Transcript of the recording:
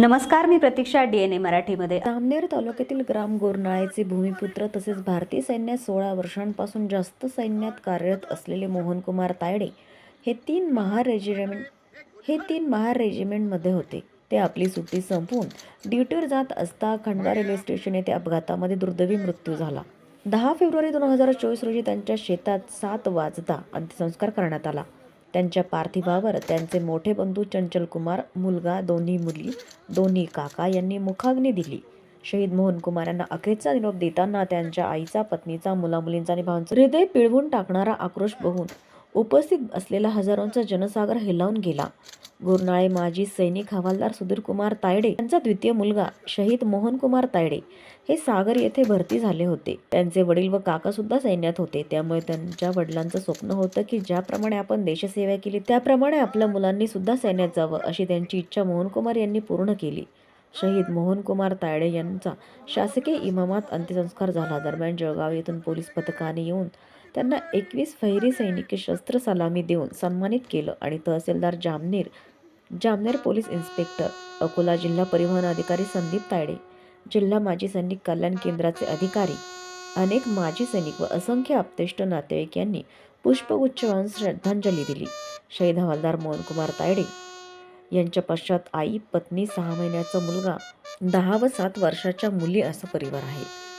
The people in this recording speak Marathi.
नमस्कार मी प्रतीक्षा डी एन ए मराठीमध्ये. जामनेर तालुक्यातील ग्राम गोरनाळेचे भूमिपुत्र तसेच भारतीय सैन्यात सोळा वर्षांपासून जास्त सैन्यात कार्यरत असलेले मोहनकुमार तायडे हे तीन महार रेजिमेंट हे तीन महार रेजिमेंटमध्ये होते. ते आपली सुट्टी संपवून ड्युटीवर जात असता खंडवा रेल्वे स्टेशन येथे अपघातामध्ये दुर्दैवी मृत्यू झाला. दहा फेब्रुवारी दोन हजार चोवीस रोजी त्यांच्या शेतात सात वाजता अंत्यसंस्कार करण्यात आला. त्यांच्या पार्थिवावर त्यांचे मोठे बंधू चंचल कुमार मुलगा दोन्ही मुली दोन्ही काका यांनी मुखाग्नी दिली. शहीद मोहन कुमार यांना अखेरचा निरोप देताना त्यांच्या आईचा पत्नीचा मुलामुलींचा आणि भावांचा हृदय पिळवून टाकणारा आक्रोश बघून उपस्थित असलेला हजारोंचा जनसागर हेलावून गेला. गुरनाळे माजी सैनिक हवालदार सुधीरकुमार तायडे यांचा द्वितीय मुलगा शहीद मोहनकुमार तायडे हे सागर येथे भरती झाले होते. त्यांचे वडील व काका सुद्धा सैन्यात होते. त्यामुळे त्यांच्या वडिलांचं स्वप्न होतं की ज्याप्रमाणे आपण देशसेवा केली त्याप्रमाणे आपल्या मुलांनी सुद्धा सैन्यात जावं अशी त्यांची इच्छा मोहनकुमार यांनी पूर्ण केली. शहीद मोहनकुमार तायडे यांचा शासकीय इमामात अंत्यसंस्कार झाला. दरम्यान जळगाव येथून पोलीस पथकाने येऊन त्यांना एकवीस फैरी सैनिकी शस्त्र सलामी देऊन सन्मानित केलं आणि तहसीलदार जामनेर जामनेर पोलीस इन्स्पेक्टर अकोला जिल्हा परिवहन अधिकारी संदीप तायडे जिल्हा माजी सैनिक कल्याण केंद्राचे अधिकारी अनेक माजी सैनिक व असंख्य आप्तेष्ट नातेवाईक यांनी पुष्पगुच्छ वाहून श्रद्धांजली दिली. शहीद हवालदार मोहनकुमार तायडे यांच्या पश्चात आई पत्नी सहा महिन्याचा मुलगा दहा व सात वर्षाच्या मुली असा परिवार आहे.